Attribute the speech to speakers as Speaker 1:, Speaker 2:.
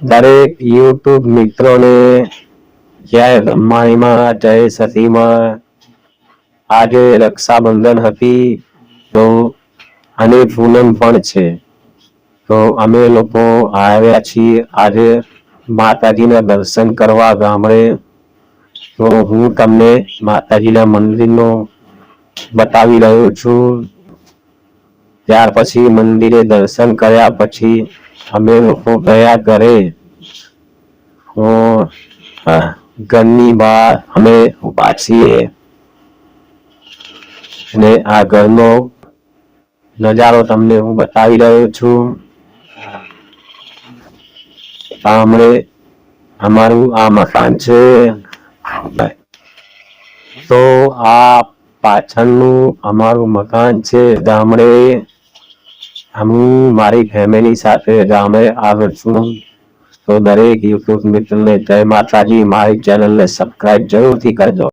Speaker 1: દરેક યુટ્યુબ મિત્રોને જય બ્રહ્માણીમાં જય સતીમાં. આજે રક્ષાબંધન હતી, તો અને પૂનમ પણ છે. તો અમે લોકો આવ્યા છીએ આજે માતાજીના દર્શન કરવા ગામડે. તો હું તમને માતાજીના મંદિરનો બતાવી રહ્યો છું. ત્યાર પછી મંદિરે દર્શન કર્યા પછી અમે લોકો ગયા ઘરે. ઘરની બહાર અમે ઊભા છીએ. અને આ ઘરનો નજારો તમને હું બતાવી રહ્યો છું. સામે અમારું આ મકાન છે. તો આ પાછળનું અમારું મકાન છે. ગામડે હું મારી ફેમિલી સાથે ગામે આવ્યો છું તો દરેક યુટ્યુબ મિત્રને જય માતાજી મારી ચેનલને સબસ્ક્રાઇબ જરૂરથી કરજો